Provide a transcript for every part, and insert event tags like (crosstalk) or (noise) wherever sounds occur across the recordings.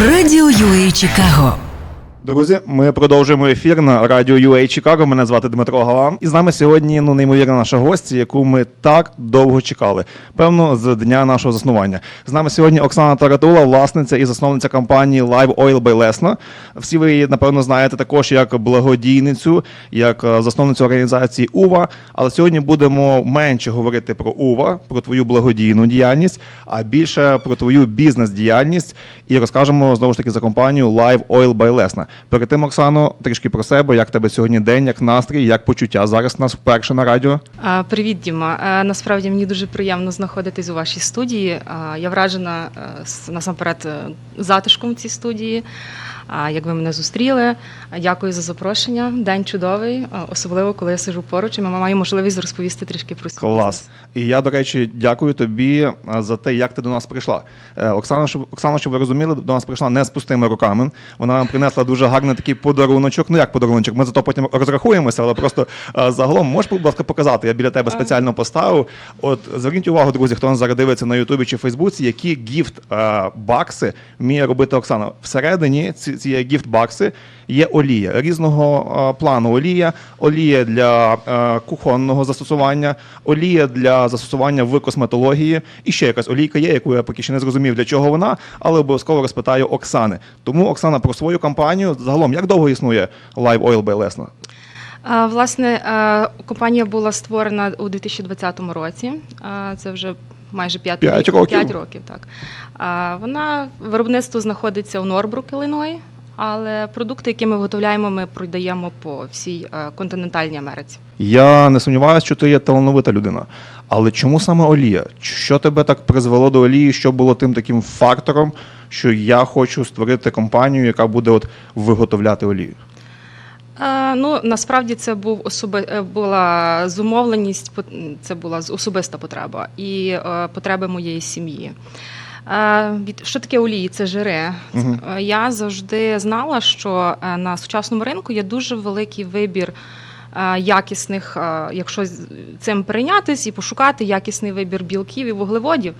Радіо UA Чикаго. Друзі, ми продовжуємо ефір на радіо UA Чикаго. Мене звати Дмитро Галам. І з нами сьогодні ну неймовірна наша гостя, яку ми так довго чекали. Певно, з дня нашого заснування. З нами сьогодні Оксана Таратула, власниця і засновниця компанії Live Oil by Lesna. Всі ви її, напевно, знаєте також як благодійницю, як е, засновницю організації УВА. Але сьогодні будемо менше говорити про УВА, про твою благодійну діяльність, а більше про твою бізнес-діяльність. І розкажемо знову ж таки за компанію Live Oil by Lesna. Перед тим, Оксано, трішки про себе, як тебе сьогодні день, як настрій, як почуття. Зараз нас вперше на радіо. Привіт, Діма. Насправді мені дуже приємно знаходитись у вашій студії. Я вражена е, насамперед е, затишком цій студії. А, Як ви мене зустріли. Дякую за запрошення. День чудовий, особливо коли я сиджу поруч і ми маємо можливість розповісти трішки про свій Клас. І я, до речі, дякую тобі за те, як ти до нас прийшла. Е, Оксана, щоб Оксана, щоб ви розуміли, до нас прийшла не з пустими руками. Вона нам принесла дуже гарний такий подаруночок. Ну як подаруночок? Ми за то потім розрахуємося, але просто е, загалом можеш, будь ласка, показати. Я біля тебе спеціально поставив. От зверніть увагу, друзі, хто нас зараз дивиться на Ютубі чи Фейсбуці, які гіфт е, бакси вміє робити Оксана. Всередині ці, ці гіфт бакси є олія різного плану. Олія, олія для кухонного застосування, олія для застосування в косметології. І ще якась олійка є, яку я поки ще не зрозумів, для чого вона, але обов'язково розпитаю Оксани. Тому Оксана про свою компанію загалом як довго існує Live Oil by Lesna? Власне, компанія була створена у 2020 році. Це вже майже 5 П'ять років. 5 років, так. Вона виробництво знаходиться у Норбрук, Ілліной, але продукти, які ми виготовляємо, ми продаємо по всій е, континентальній Америці. Я не сумніваюся, що ти є талановита людина. Але чому саме олія? Що тебе так призвело до олії? Що було тим таким фактором, що я хочу створити компанію, яка буде от виготовляти олію? Е, Ну насправді це був особи е, була зумовленість, це була особиста потреба і е, потреби моєї сім'ї. Е, Що таке олії? Це жири. Мгм. Е, Я завжди знала, що е, на сучасному ринку є дуже великий вибір. Якісних, якщо цим прийнятись і пошукати якісний вибір білків і вуглеводів.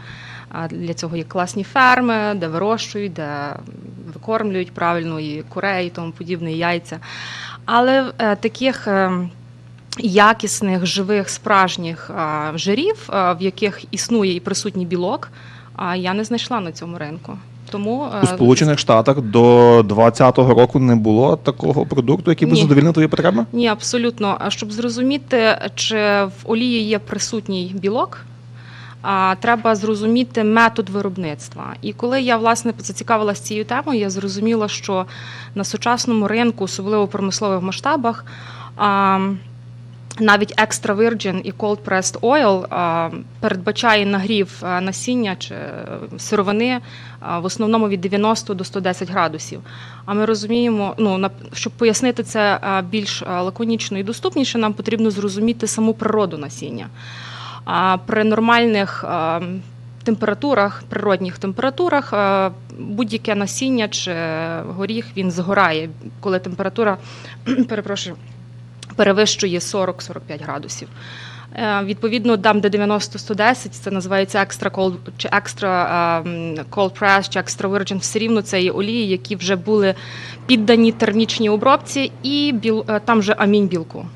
Для цього є класні ферми, де вирощують, де викормлюють правильно і курей, і тому подібне, і яйця. Але таких якісних, живих, справжніх жирів, в яких існує і присутній білок, а я не знайшла на цьому ринку. Тому е, У Сполучених Штатах до 2020 року не було такого продукту, який би задовільнив твої потреби? Ні, абсолютно. А Щоб зрозуміти, чи в олії є присутній білок, а, треба зрозуміти метод виробництва. І коли я власне зацікавилася цією темою, я зрозуміла, що на сучасному ринку, особливо в промислових масштабах, а, навіть extra virgin і cold pressed oil передбачає нагрів насіння чи е, сировини в основному від 90 до 110 градусів. А ми розуміємо, ну щоб пояснити це більш лаконічно і доступніше, нам потрібно зрозуміти саму природу насіння. А при нормальних температурах, природних температурах, будь-яке насіння чи горіх він згорає, коли температура (clears throat) перепрошую перевищує 40-45 градусів. Е, Відповідно, там, де 90-110, це називається extra cold, чи extra ем, cold press, чи extra virgin, все рівно це є олії, які вже були піддані термічній обробці, і біл, е, там же амінь білку.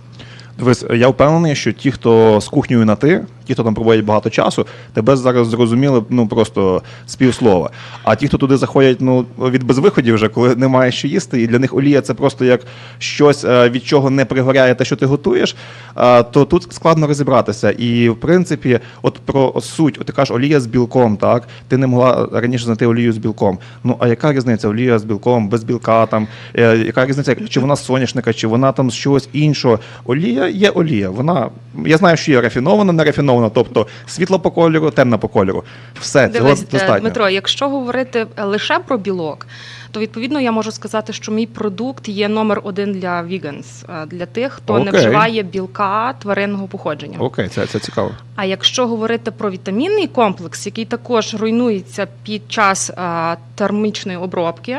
Дивись, я впевнений, що ті, хто з кухнею на ти, ті, хто там проводять багато часу, тебе зараз зрозуміли ну просто з півслова. А ті, хто туди заходять, ну від безвиходів вже, коли немає що їсти, і для них олія це просто як щось, е, від чого не пригоряє те, що ти готуєш, е, то тут складно розібратися. І в принципі, от про суть, от ти кажеш, олія з білком, так ти не могла раніше знайти олію з білком. Ну а яка різниця? Олія з білком, без білка, там е, яка різниця, чи вона соняшника, чи вона там з чогось іншого? Олія є олія. Вона я знаю, що є рафінована, не рафінована, тобто світло по кольору, темна по кольору. Все цього Дивись, е, достатньо. Дмитро, якщо говорити е, лише про білок, то відповідно я можу сказати, що мій продукт є номер один для віганс, е, для тих, хто не вживає білка тваринного походження. Окей, це, це цікаво. А якщо говорити про вітамінний комплекс, який також руйнується під час е, термічної обробки.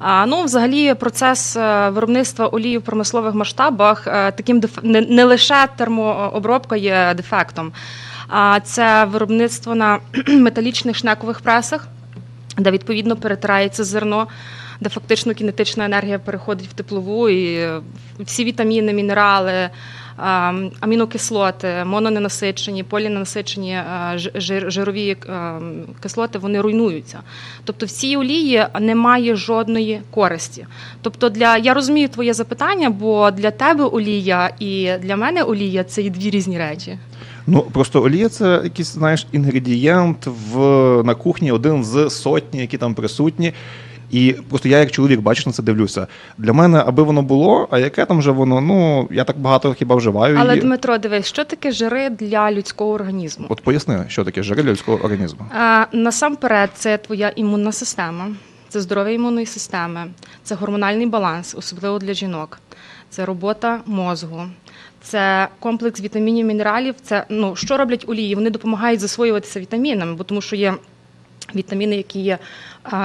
Ну, взагалі, процес е, виробництва олії в промислових масштабах е, таким не, лише термообробка є дефектом, а це виробництво на (clears throat) металічних шнекових пресах. де відповідно перетирається зерно, де фактично кінетична енергія переходить в теплову, і е, всі вітаміни, мінерали, амінокислоти, мононенасичені, поліненасичені жирові кислоти вони руйнуються. Тобто в цій олії немає жодної користі. Тобто, для я розумію твоє запитання, бо для тебе олія і для мене олія це є дві різні речі. Ну просто олія це якийсь, знаєш, інгредієнт в на кухні, один з сотні, які там присутні. І просто я, як чоловік, бачиш на це дивлюся. Для мене, аби воно було, а яке там вже воно, ну я так багато хіба вживаю. Але її. Дмитро, дивись, що таке жири для людського організму? От поясни, що таке жири для людського організму. А, насамперед, це твоя імунна система, це здоров'я імунної системи, це гормональний баланс, особливо для жінок, це робота мозку, це комплекс вітамінів, мінералів. Це ну що роблять олії? Вони допомагають засвоюватися вітамінами, бо тому що є. Вітаміни, які є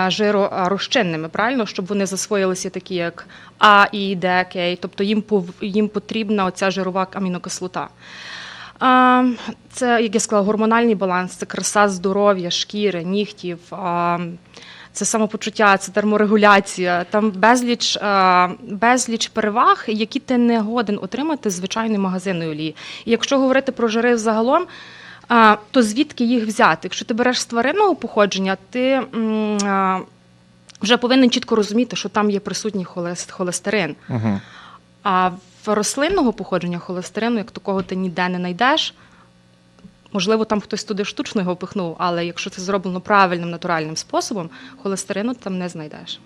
жиророзчинними, правильно, щоб вони засвоїлися, такі як А, І, Д, К, тобто їм їм потрібна оця жирова амінокислота. Це, як я сказала, гормональний баланс, це краса здоров'я, шкіри, нігтів, це самопочуття, це терморегуляція. Там безліч, безліч переваг, які ти не годен отримати звичайної магазинної олії. І якщо говорити про жири загалом, а, то звідки їх взяти? Якщо ти береш з тваринного походження, ти вже повинен чітко розуміти, що там є присутній холес- холестерин. Угу. А в рослинного походження холестерину, як такого ти ніде не знайдеш. Можливо, там хтось туди штучно його впихнув, але якщо це зроблено правильним натуральним способом, холестерину там не знайдеш.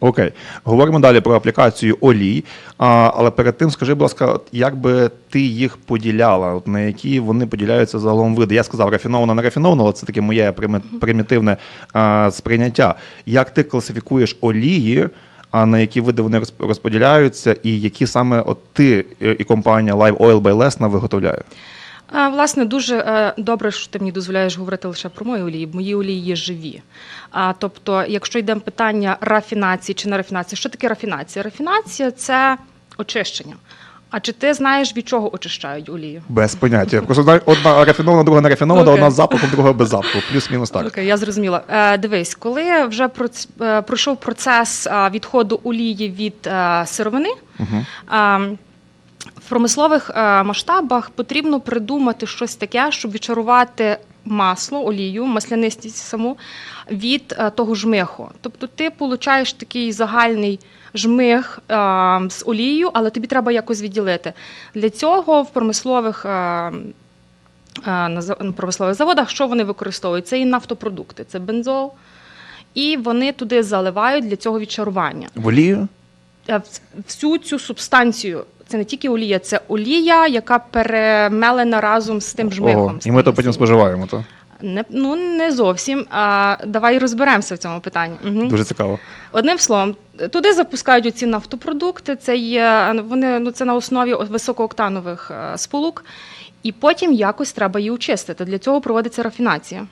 Окей, говоримо далі про аплікацію олій. А, але перед тим скажи, будь ласка, як би ти їх поділяла, от на які вони поділяються загалом види? Я сказав рафіновано, не рафіновано, але це таке моє примітивне а, сприйняття. Як ти класифікуєш олії? А на які види вони розподіляються, і які саме от ти і компанія Live Oil by Lesna виготовляє? А, Власне, дуже е, добре, що ти мені дозволяєш говорити лише про мої олії. Мої олії є живі. А, тобто, якщо йде питання рафінації чи не рафінації, що таке рафінація? Рафінація це очищення. А чи ти знаєш, від чого очищають олію? Без поняття. Просто одна рафінована, друга не рафінована, Окей. одна з запахом, друга без запаху. Плюс-мінус так. Окей, я зрозуміла. Е, дивись, коли вже проц- е, пройшов процес е, відходу олії від сировини. Угу. е, В промислових е, масштабах потрібно придумати щось таке, щоб відчарувати масло, олію, маслянистість саму від е, того жмиху. Тобто ти получаєш такий загальний жмих е, з олією, але тобі треба якось відділити. Для цього в промислових на промислових заводах, що вони використовують? Це і нафтопродукти, це бензол, і вони туди заливають для цього відчарування. В олію? Всю цю субстанцію. Це не тільки олія, це олія, яка перемелена разом з тим жмихом. Ого. з І ми то потім споживаємо. То. Не, ну, не зовсім. А, давай розберемося в цьому питанні. Угу. Дуже цікаво. Одним словом, туди запускають оці нафтопродукти. Це є вони ну це на основі високооктанових е, сполук, і потім якось треба її очистити. Для цього проводиться рафінація.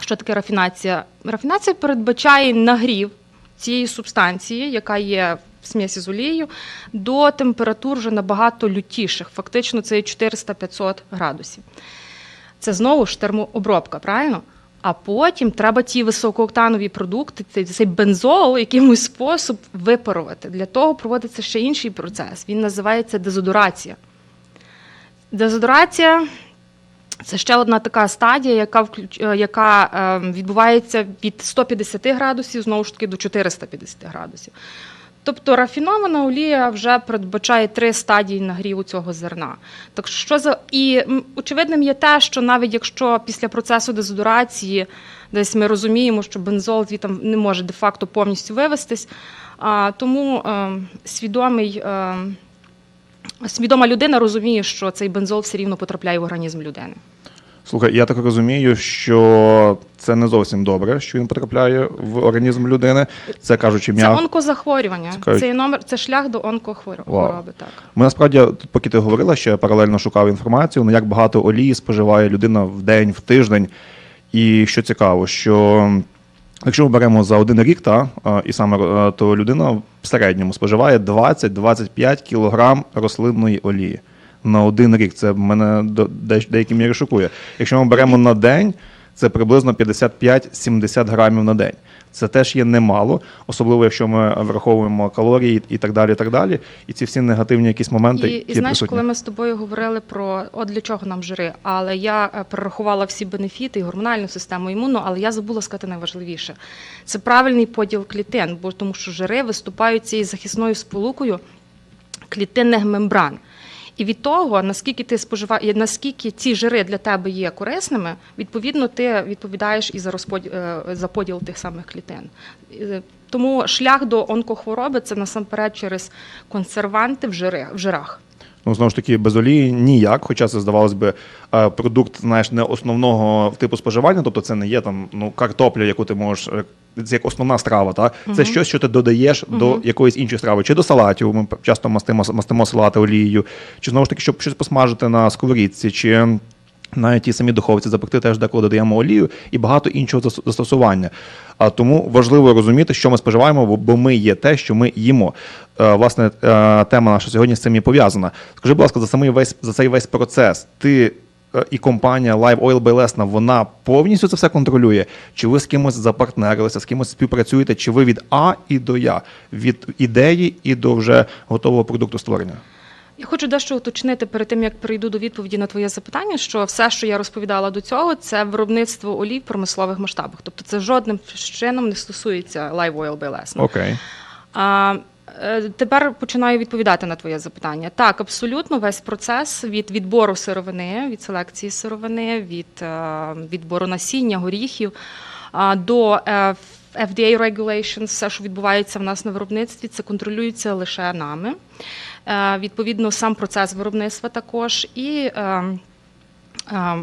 Що таке рафінація? Рафінація передбачає нагрів цієї субстанції, яка є в смісі з олією, до температур вже набагато лютіших. Фактично, це є 400-500 градусів. Це знову ж термообробка, правильно? А потім треба ті високооктанові продукти, цей, бензол, якимось спосіб випарувати. Для того проводиться ще інший процес. Він називається дезодорація. Дезодорація це ще одна така стадія, яка, е, яка е, відбувається від 150 градусів знову ж таки до 450 градусів. Тобто рафінована олія вже передбачає три стадії нагріву цього зерна. Так що за і очевидним є те, що навіть якщо після процесу дезодорації десь ми розуміємо, що бензол звідти не може де-факто повністю вивестись, а, тому е, свідомий. Е, Свідома людина розуміє, що цей бензол все рівно потрапляє в організм людини. Слухай, я так розумію, що це не зовсім добре, що він потрапляє в організм людини. Це кажучи, Це м'яко. онкозахворювання. Цікавить. Це номер, це шлях до онкохвороби. Так. Ми насправді, поки ти говорила, ще я паралельно шукав інформацію, ну як багато олії споживає людина в день, в тиждень. І що цікаво, що якщо ми беремо за один рік, та, і саме то людина в середньому споживає 20-25 кілограм рослинної олії. На один рік це мене до деякі міри шокує. Якщо ми беремо на день, це приблизно 55-70 грамів на день. Це теж є немало, особливо якщо ми враховуємо калорії і так далі. І так далі. І ці всі негативні якісь моменти. І, і знаєш, присутні. коли ми з тобою говорили про от для чого нам жири, але я е, перерахувала всі бенефіти і гормональну систему імунну, але я забула сказати найважливіше. Це правильний поділ клітин, бо тому що жири виступають цією захисною сполукою клітинних мембран. І від того, наскільки ти споживаєш, наскільки ці жири для тебе є корисними, відповідно, ти відповідаєш і за розподіл за поділ тих самих клітин. Е, Тому шлях до онкохвороби це насамперед через консерванти в жирах. Ну, знову ж таки, без олії ніяк, хоча це здавалось би е, продукт, знаєш, не основного типу споживання, тобто це не є там ну картопля, яку ти можеш. е, Це як основна страва, так? Це щось, що ти додаєш до якоїсь іншої страви, чи до салатів. Ми часто мастимо, мастимо салати олією, чи знову ж таки, щоб щось посмажити на сковорідці, чи навіть ті самі духовці запекти теж деколи додаємо олію і багато іншого зас- застосування. А тому важливо розуміти, що ми споживаємо, бо- бо ми є те, що ми їмо. Е, Власне, е, тема наша сьогодні з цим і пов'язана. Скажи, будь ласка, за самий весь за цей весь процес ти. е, І компанія Live Oil by Lesna, вона повністю це все контролює? Чи ви з кимось запартнерилися, з кимось співпрацюєте? Чи ви від А і до Я, від ідеї і до вже готового продукту створення? Я хочу дещо уточнити перед тим, як перейду до відповіді на твоє запитання, що все, що я розповідала до цього, це виробництво олій в промислових масштабах. Тобто це жодним чином не стосується Live Oil Lesnar. Окей. А, е, тепер починаю відповідати на твоє запитання. Так, абсолютно весь процес від відбору сировини, від селекції сировини, від е, відбору насіння, горіхів до е, FDA regulations, все, що відбувається в нас на виробництві, це контролюється лише нами. Е, Відповідно, сам процес виробництва також і. е, е,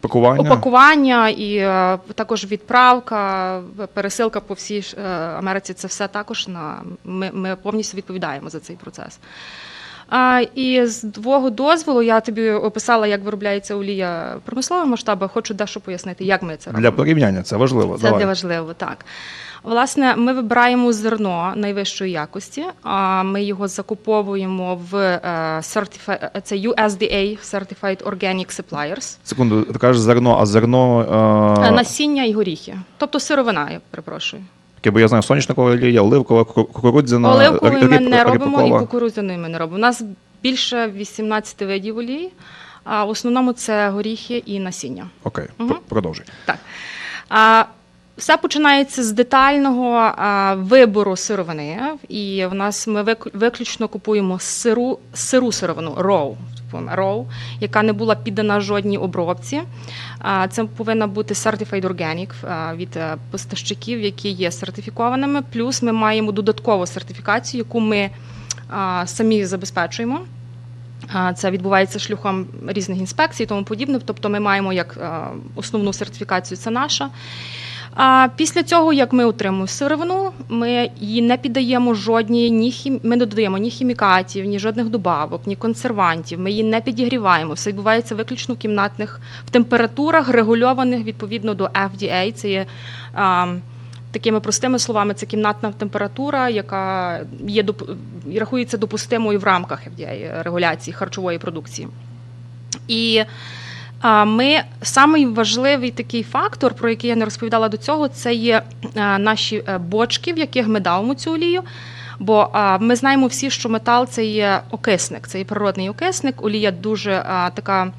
Пакування. Опакування і е, також відправка, пересилка по всій е, Америці. Це все також на ми, ми повністю відповідаємо за цей процес. А, і з твого дозволу я тобі описала, як виробляється олія в промисловому. Хочу дещо пояснити, як ми це робимо. Для порівняння це важливо. Це Давай. для важливо, так. Власне, ми вибираємо зерно найвищої якості. а Ми його закуповуємо в е, certifi- це USDA Certified Organic Suppliers. Секунду, ти кажеш зерно, а зерно. Е, Е... Насіння і горіхи, тобто сировина, я перепрошую. Таке, бо я знаю, соняшникова олія, оливкова, ку- кукурудзяна, Оливкової ми ріп- не робимо і кукурудзяної ми не робимо. У нас більше 18 видів олії, а в основному це горіхи і насіння. Окей, пр- продовжуй. Так. А, все починається з детального а, вибору сировини, і в нас ми вик- виключно купуємо сиру, сиру сировину raw, raw, яка не була піддана жодній обробці. Це повинна бути certified organic від е, поставщиків, які є сертифікованими. Плюс ми маємо додаткову сертифікацію, яку ми самі забезпечуємо. Це відбувається шляхом різних інспекцій і тому подібне. Тобто ми маємо як е, основну сертифікацію, це наша. А після цього, як ми отримуємо сировину, ми її не піддаємо жодній ні хім... ми не додаємо ні хімікатів, ні жодних добавок, ні консервантів. Ми її не підігріваємо. Все відбувається виключно в кімнатних в температурах, регульованих відповідно до FDA. Це є а, такими простими словами, це кімнатна температура, яка є доп- рахується допустимою в рамках FDA регуляції харчової продукції. І ми самий важливий такий фактор, про який я не розповідала до цього, це є наші е, бочки, в яких ми давимо цю олію. Бо ми знаємо всі, що метал це є окисник, це є природний окисник. Олія дуже така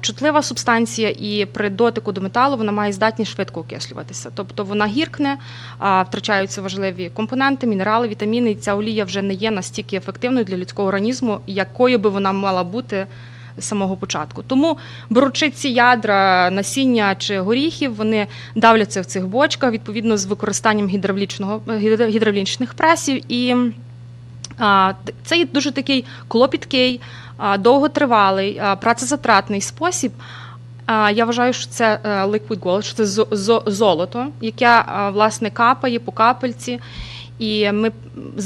чутлива субстанція, і при дотику до металу вона має здатність швидко окислюватися. Тобто вона гіркне, втрачаються важливі компоненти, мінерали, вітаміни, і ця олія вже не є настільки ефективною для людського організму, якою би вона мала бути самого початку. Тому беручи ці ядра насіння чи горіхів, вони давляться в цих бочках відповідно з використанням гідравлічного гідравлічних пресів. І а, це є дуже такий клопіткий, а, довготривалий, а, працезатратний спосіб. Я вважаю, що це е, liquid gold, що це зо- зо- золото, яке власне капає по капельці. І ми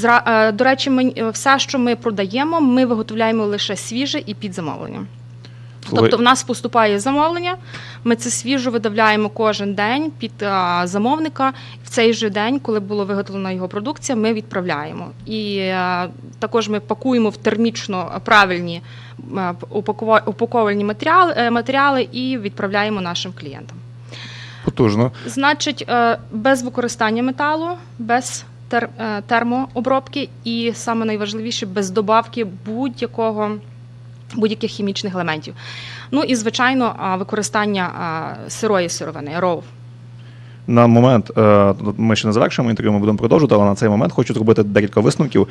е, до речі, ми все, що ми продаємо, ми виготовляємо лише свіже і під замовлення. Тобто в нас поступає замовлення, ми це свіжо видавляємо кожен день під а, замовника. В цей же день, коли була виготовлена його продукція, ми відправляємо. І а, також ми пакуємо в термічно правильні а, упакова- упаковувальні матеріали, е, матеріали і відправляємо нашим клієнтам. Потужно. Значить, е, без використання металу, без е, термообробки і саме найважливіше без добавки будь-якого будь-яких хімічних елементів. Ну і звичайно, використання сирої сировини, ров. На момент, е, ми ще не завершимо інтерв'ю, ми будемо продовжувати, але на цей момент хочу зробити декілька висновків.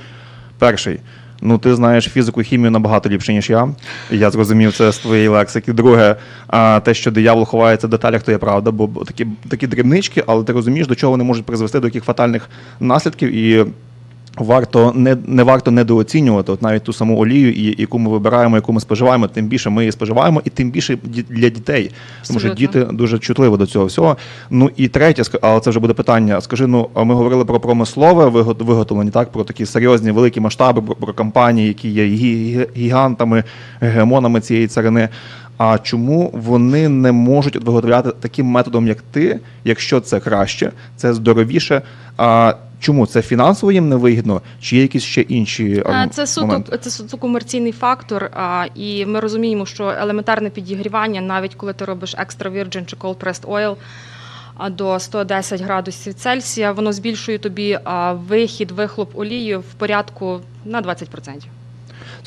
Перший. Ну, ти знаєш фізику хімію набагато ліпше, ніж я. Я зрозумів це з твоєї лексики. Друге, а, те, що диявол ховається в деталях, то є правда, бо бо такі, такі дрібнички, але ти розумієш, до чого вони можуть призвести, до яких фатальних наслідків. І варто не, не варто недооцінювати от навіть ту саму олію, і, яку ми вибираємо, яку ми споживаємо, тим більше ми її споживаємо, і тим більше для дітей. Тому що діти дуже чутливі до цього всього. Ну і третє, але це вже буде питання. Скажи, ну ми говорили про промислове виго- виготовлення, так про такі серйозні великі масштаби, про, про компанії, які є гі- гі- гігантами, гегемонами цієї царини. А чому вони не можуть виготовляти таким методом, як ти, якщо це краще, це здоровіше? А чому це фінансово їм не вигідно? Чи є якісь ще інші Е, Це суто, це суто комерційний фактор, а, і ми розуміємо, що елементарне підігрівання, навіть коли ти робиш extra virgin чи cold pressed oil, до 110 градусів Цельсія, воно збільшує тобі а, вихід, вихлоп олії в порядку на 20%. Скажи,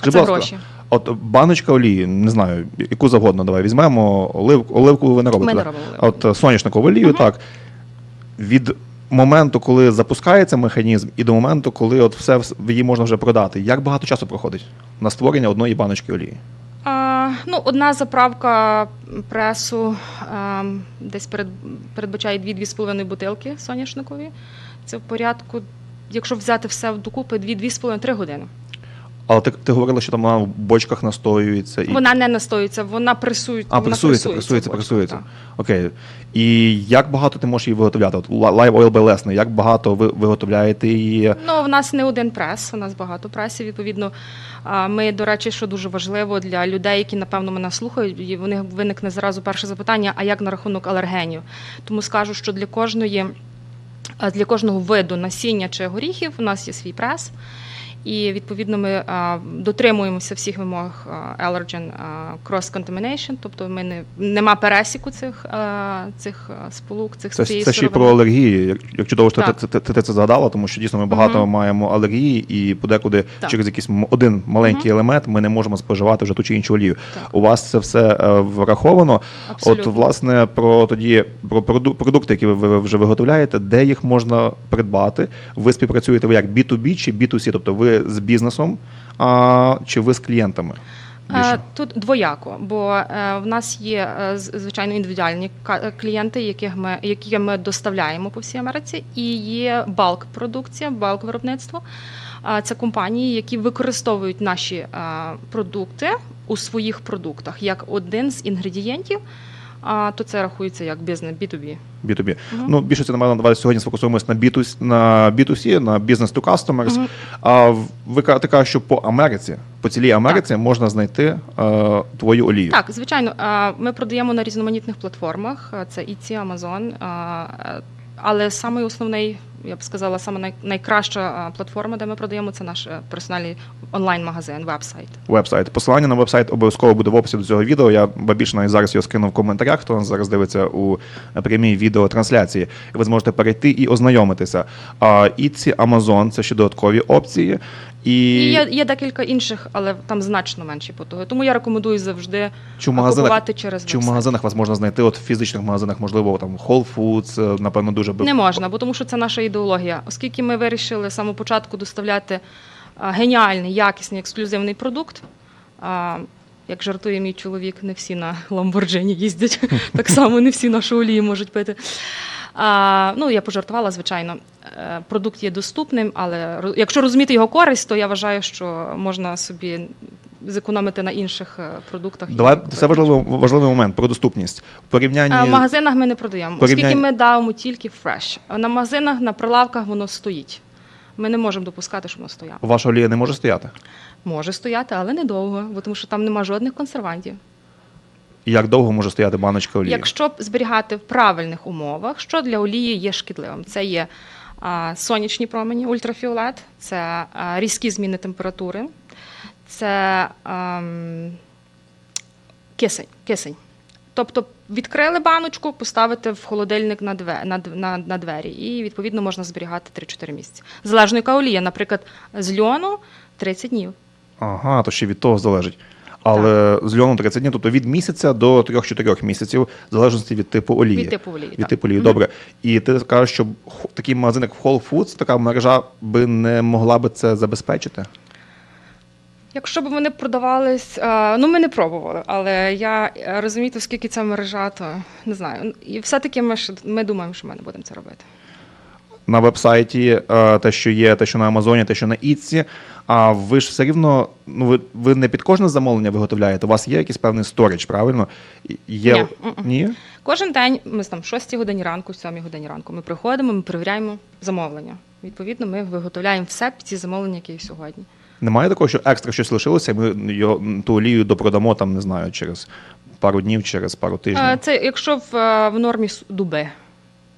А це ласка, гроші. От баночка олії, не знаю, яку завгодно, давай візьмемо олив, оливкову ви не робите. Ми не робимо От е, соняшникову олію, так. Від моменту, коли запускається механізм, і до моменту, коли от все її можна вже продати, як багато часу проходить на створення одної баночки олії? А, ну, одна заправка пресу а, десь перед, передбачає 2-2,5 бутилки соняшникові. Це в порядку, якщо взяти все докупи, 2-2,5-3 години. Але ти, ти говорила, що там вона в бочках настоюється і. Вона не настоюється, вона пресується. А, вона пресується, пресується, в пресується. так. Окей. І як багато ти можеш її виготовляти? От Live Oil Belesne, як багато ви виготовляєте її? Ну, в нас не один прес, у нас багато пресів. Відповідно, А, ми, до речі, що дуже важливо для людей, які напевно мене слухають, і вони виникне зразу перше запитання: а як на рахунок алергенів? Тому скажу, що для кожної для кожного виду насіння чи горіхів у нас є свій прес. І відповідно ми дотримуємося всих вимог allergen cross-contamination, тобто ми не нема пересіку цих, цих сполук, цих Це, це ще й про алергії. Як, чудово, що ти, ти, ти, ти це згадала, тому що дійсно ми багато Мгм. маємо алергії, і подекуди Так. через якийсь один маленький елемент ми не можемо споживати вже ту чи іншу олію. Так. У вас це все е, враховано. Абсолютно. От, власне, про тоді про проду- продукти, які ви вже виготовляєте, де їх можна придбати? Ви співпрацюєте ви як B2B чи B2C, тобто ви з бізнесом, а, чи ви з клієнтами? Більше? Тут двояко, бо е, в нас є е, звичайно індивідуальні клієнти, яких ми які ми доставляємо по всій Америці, і є балк продукція, балк виробництво. Це компанії, які використовують наші е, продукти у своїх продуктах як один з інгредієнтів. А то це рахується як бізнес B2B. B2B. Мгм. Ну, більше це, напевно, давайте сьогодні сфокусуємось на B2C, на B2C, на business to customers. Мгм. А ви ти кажеш, що по Америці, по цілій Америці можна знайти а, твою олію. Так, звичайно, а, ми продаємо на різноманітних платформах. а, Це Etsy, Amazon. а, е, Але саме основний, я б сказала, саме найкраща платформа, де ми продаємо, це наш е, персональний онлайн-магазин, веб-сайт. Вебсайт. Посилання на вебсайт обов'язково буде в описі до цього відео. Я більше навіть зараз його скину в коментарях, хто нас зараз дивиться у прямій відеотрансляції. І ви зможете перейти і ознайомитися. А Etsy, Amazon – це ще додаткові опції. І, І є, є декілька інших, але там значно менші потуги. Тому я рекомендую завжди чи в магазинах, купувати через чи в магазинах вас можна знайти? От в фізичних магазинах, можливо, там Whole Foods, е, напевно, дуже Не можна, бо тому що це наша ідеологія. Оскільки ми вирішили з самого початку доставляти геніальний, якісний, ексклюзивний продукт. Як жартує мій чоловік, не всі на Ламборджині їздять, (laughs) так само не всі нашу олію можуть пити. А, ну, я пожартувала, звичайно. Е, Продукт є доступним, але якщо розуміти його користь, то я вважаю, що можна собі зекономити на інших е, продуктах. Давай це важливий, важливий момент про доступність. В порівнянні а в магазинах ми не продаємо, Порівняння- оскільки ми даємо тільки фреш. На магазинах, на прилавках воно стоїть. Ми не можемо допускати, щоб воно стояло. ваша олія не може стояти. Може стояти, але недовго, бо тому що там нема жодних консервантів. І як довго може стояти баночка олії? Якщо зберігати в правильних умовах, що для олії є шкідливим? Це є а, сонячні промені, ультрафіолет, це а, різкі зміни температури, це ам, кисень, кисень. Тобто відкрили баночку, поставити в холодильник на, две, на, на, на двері, і відповідно можна зберігати 3-4 місяці. Залежно яка олія, наприклад, з льону 30 днів. Ага, то ще від того залежить. Але з льону 30 днів, тобто від місяця до 3-4 місяців, в залежності від типу олії. Від типу олії, Від так. типу олії, добре. І ти кажеш, що такий магазин, як Whole Foods, така мережа би не могла би це забезпечити? Якщо б вони продавались, е, ну ми не пробували, але я е, розумію, оскільки ця мережа, то не знаю. І все-таки ми ж ми думаємо, що ми не будемо це робити. На веб-сайті е, те, що є, те, що на Амазоні, те, що на Ітсі. А ви ж все рівно, ну ви, ви не під кожне замовлення виготовляєте. У вас є якийсь певний сторіч, правильно? Є... Ні. Ні? Кожен день ми там в 6 годині ранку, в 7 годині ранку. Ми приходимо, ми перевіряємо замовлення. Відповідно, ми виготовляємо все під ці замовлення, які є сьогодні. Немає такого, що екстра щось лишилося, і ми його, ту олію допродамо, там, не знаю, через пару днів, через пару тижнів. Е, Це якщо в, е, в нормі с- доби.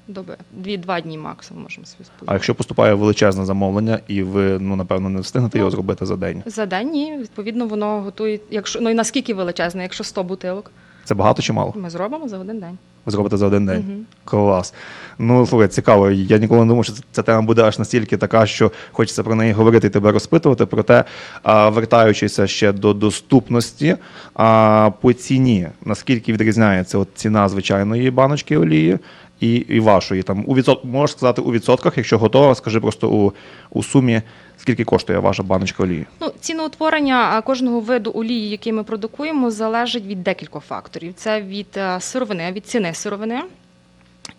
Доби. Дві-два дні максимум можемо собі А якщо поступає величезне замовлення, і ви, ну, напевно, не встигнете його Ну. зробити за день. За день ні, відповідно, воно готує. Якщо ну і наскільки величезне, якщо 100 бутилок, Це багато чи мало? ми зробимо за один день. Ви зробите за один день. Мгм. Клас. Ну, слухай, цікаво. Я ніколи не думав, що ця тема буде аж настільки така, що хочеться про неї говорити і тебе розпитувати. Проте, а, вертаючися ще до доступності, а, по ціні, наскільки відрізняється от ціна звичайної баночки олії і, і вашої? Там у відсот... можеш сказати у відсотках, якщо готова, скажи просто у, у сумі, скільки коштує ваша баночка олії. Ну, ціноутворення кожного виду олії, який ми продукуємо, залежить від декількох факторів. Це від е, сировини, від ціни сировини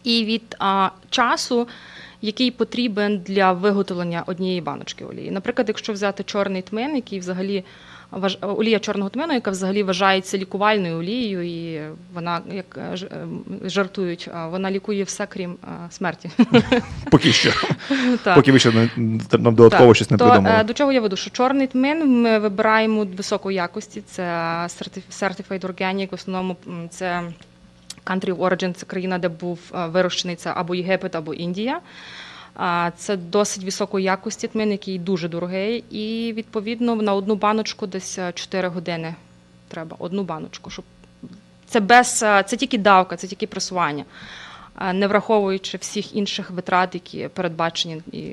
і від а, часу, який потрібен для виготовлення однієї баночки олії. Наприклад, якщо взяти чорний тмин, який взагалі олія чорного тмину, яка взагалі вважається лікувальною олією, і вона, як е, е, жартують, вона лікує все, крім смерті. (laughs) Поки що. Поки ви ще нам додатково щось не придумали. е, До чого я веду? Що чорний тмин ми вибираємо високої якості. Це Certified Organic, в основному це country of origin, це країна, де був е, вирощений це або Єгипет, або Індія. А, Це досить високої якості тмин, який дуже дорогий. І відповідно на одну баночку десь е, 4 години треба. Одну баночку, щоб це без е, це тільки давка, це тільки пресування. Не враховуючи всіх інших витрат, які передбачені і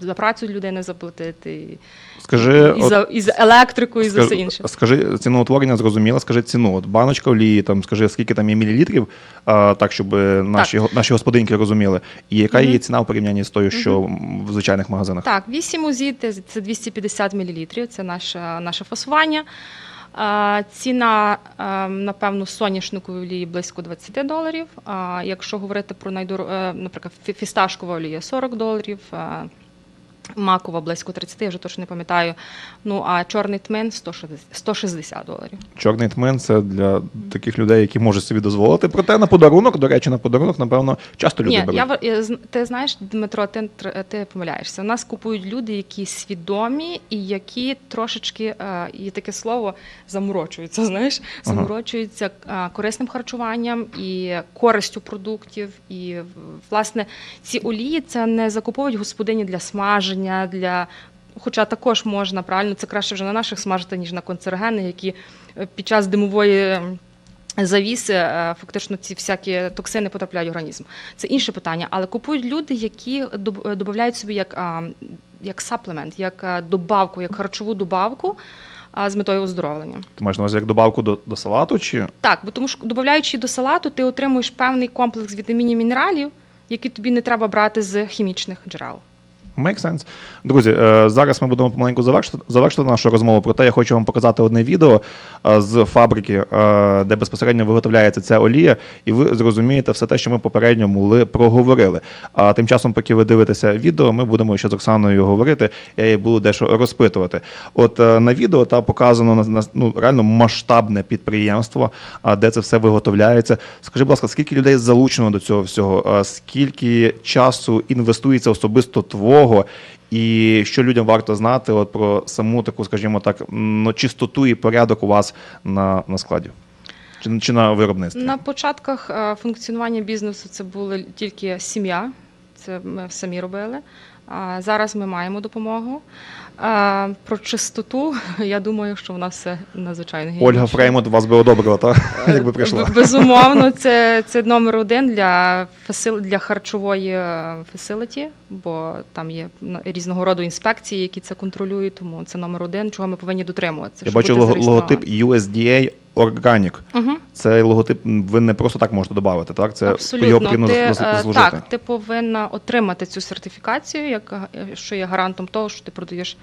за працю людини заплатити, і, Скажи, і, от- за, і за електрику, і за все інше. Скажи ціноутворення, зрозуміло, скажи ціну. От баночка олії, там скажи, скільки там є мілілітрів, а, так, щоб наші, го- наші господинки розуміли. І яка Мгм. її ціна в порівнянні з тою, що в звичайних магазинах? Так, 8 УЗІ – це 250 мл, це наше, наше фасування. Ціна, е, напевно, соняшникової олії близько 20 доларів. А якщо говорити про найдор... е, наприклад, фі- фісташкова олія 40 доларів, е, макова близько 30, я вже точно не пам'ятаю. Ну а чорний тмин 160 160 доларів. Чорний тмин це для таких людей, які можуть собі дозволити. Проте на подарунок, до речі, на подарунок, напевно, часто люди Ні, беруть. я, ти знаєш, Дмитро, ти, ти помиляєшся. У нас купують люди, які свідомі і які трошечки е, є таке слово заморочуються. (laughs) Знаєш, заморочуються е, корисним харчуванням і користю продуктів. І власне ці олії це не закуповують господині для смаження, для. Хоча також можна правильно, це краще вже на наших смажити, ніж на концергени, які е, під час димової завіси е, фактично ці всякі токсини потрапляють в організм. Це інше питання. Але купують люди, які е, додають собі як, як саплемент, як е, добавку, як харчову добавку з метою оздоровлення. Ти маєш на увазі як добавку до, до салату? Чи Так, бо тому що додаючи до салату, ти отримуєш певний комплекс вітамінів мінералів, які тобі не треба брати з хімічних джерел. Make sense. Друзі, е, зараз ми будемо помаленьку завершити, завершити нашу розмову. Проте я хочу вам показати одне відео е, з фабрики, е, де безпосередньо виготовляється ця олія, і ви зрозумієте все те, що ми попередньо могли проговорили. А тим часом, поки ви дивитеся відео, ми будемо ще з Оксаною говорити. Я її буду дещо розпитувати. От на відео та показано на, ну реально масштабне підприємство, де це все виготовляється. Скажи, будь ласка, скільки людей залучено до цього всього? Скільки часу інвестується особисто твого? І що людям варто знати от про саму таку, скажімо так, ну, чистоту і порядок у вас на, на складі? Чи, чи на виробництві? На початках е, функціонування бізнесу це була тільки сім'я, це ми самі робили. Зараз ми маємо допомогу. Про чистоту, (laughs) я думаю, що в нас все надзвичайно Ольга гігієнічно. Фреймут вас би одобрила, так? (laughs) Якби прийшла. Безумовно, це, це номер один для фасил, для харчової фасиліті, бо там є різного роду інспекції, які це контролюють, тому це номер один, чого ми повинні дотримуватися. Я бачу логотип USDA Organic. Мгм. Цей логотип ви не просто так можете додати, так? Це Абсолютно. його потрібно ти, е, заслужити. так, ти повинна отримати цю сертифікацію, яка що є гарантом того, що ти продаєш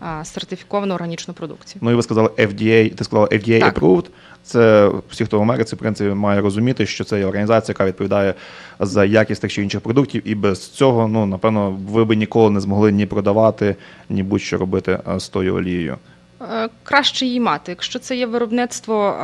а, сертифіковану органічну продукцію. Ну і ви сказали FDA, ти сказала FDA Так. approved. Це всі, хто в Америці, в принципі, має розуміти, що це є організація, яка відповідає за якість тих чи інших продуктів, і без цього, ну напевно, ви би ніколи не змогли ні продавати, ні будь-що робити е, з тою олією. Е, Краще її мати. Якщо це є виробництво,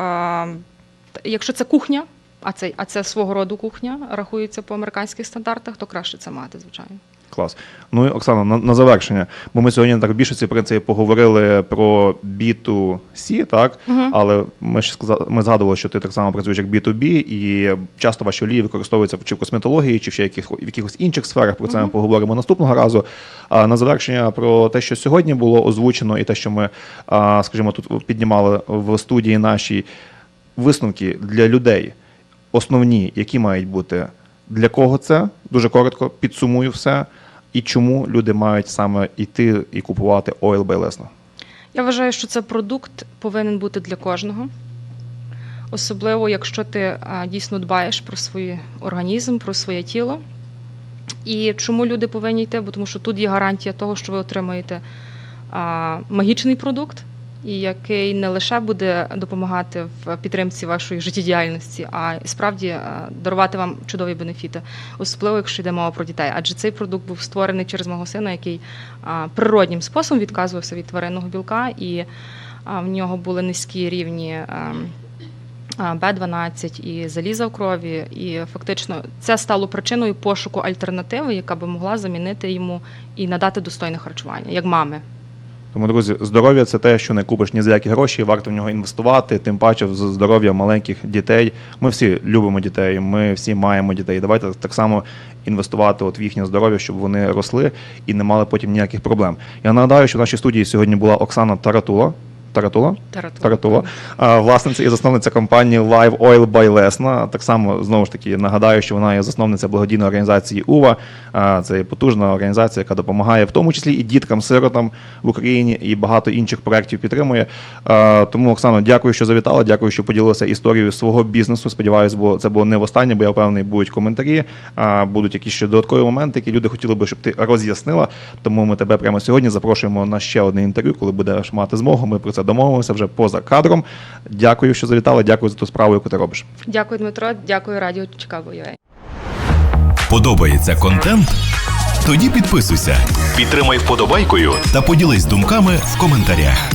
якщо це кухня, а це, а це свого роду кухня, рахується по американських стандартах, то краще це мати, звичайно. Клас. Ну і Оксана, на, на завершення, бо ми сьогодні так в більшості в принципі поговорили про B2C, так Мгм. але ми ж сказали, ми згадували, що ти так само працюєш як B2B, і часто ваші олії використовуються чи в косметології, чи в ще яких, в якихось інших сферах. Про це ми поговоримо наступного разу. А на завершення про те, що сьогодні було озвучено, і те, що ми, а, скажімо, тут піднімали в студії нашій висновки для людей, основні, які мають бути. Для кого це? Дуже коротко підсумую все. І чому люди мають саме йти і купувати Oil by Я вважаю, що це продукт повинен бути для кожного. Особливо, якщо ти а, дійсно дбаєш про свій організм, про своє тіло. І чому люди повинні йти? Бо тому що тут є гарантія того, що ви отримаєте магічний продукт, і який не лише буде допомагати в підтримці вашої життєдіяльності, а справді дарувати вам чудові бенефіти, особливо якщо йде мова про дітей. Адже цей продукт був створений через мого сина, який природнім способом відказувався від тваринного білка, і в нього були низькі рівні. а, а, Б12 і заліза в крові, і фактично це стало причиною пошуку альтернативи, яка би могла замінити йому і надати достойне харчування, як мами. Тому, друзі, здоров'я це те, що не купиш ні за які гроші, варто в нього інвестувати, тим паче в здоров'я маленьких дітей. Ми всі любимо дітей, ми всі маємо дітей. Давайте так само інвестувати от в їхнє здоров'я, щоб вони росли і не мали потім ніяких проблем. Я нагадаю, що в нашій студії сьогодні була Оксана Таратула. Таратула? Таратула. Таратула, а, власниця і засновниця компанії Live Oil by Lesna. Так само знову ж таки нагадаю, що вона є засновниця благодійної організації УВА. А, Це є потужна організація, яка допомагає в тому числі і діткам, сиротам в Україні, і багато інших проєктів підтримує. А, Тому, Оксано, дякую, що завітала. Дякую, що поділилася історією свого бізнесу. Сподіваюсь, бо це було не востаннє, бо я впевнений, будуть коментарі, а, будуть якісь ще додаткові моменти, які люди хотіли би, щоб ти роз'яснила. Тому ми тебе прямо сьогодні запрошуємо на ще одне інтерв'ю, коли будеш мати змогу. Ми про це домовимося вже поза кадром. Дякую, що завітали. Дякую за ту справу, яку ти робиш. Дякую, Дмитро. Дякую, Радіо Чикаго. UA. Подобається контент? Тоді підписуйся, підтримай вподобайкою та поділись думками в коментарях.